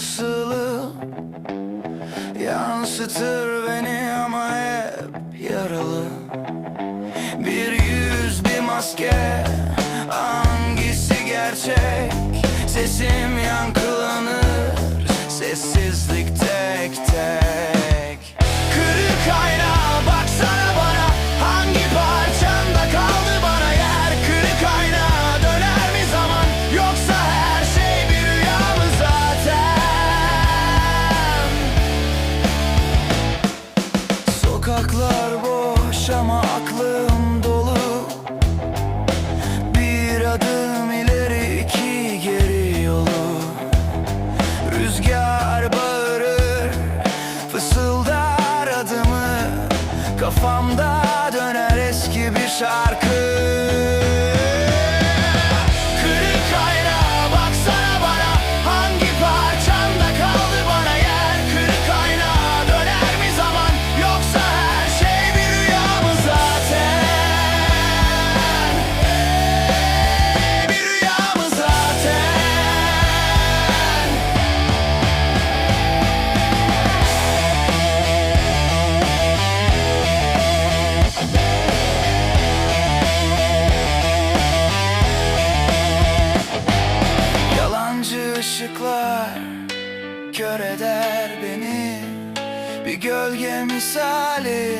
olasılığı Yansıtır beni ama hep yaralı. Bir yüz bir maske Hangisi gerçek? Sesim yankı Sokaklar boş ama aklım dolu. Bir adım ileri iki geri yolu. Rüzgar bağırır fısıldar adımı. Kafamda döner eski bir şarkı kör eder beni. Bir gölge misali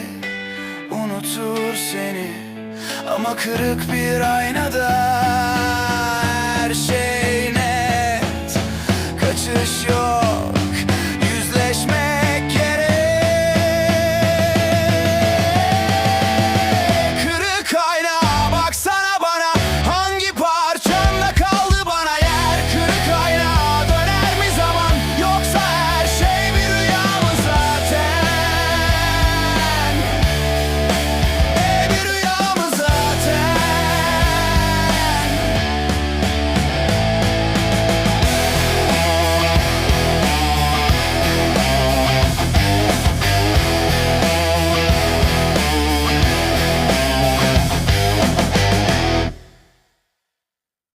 unutur seni. Ama kırık bir aynada her şey net. Kaçış yok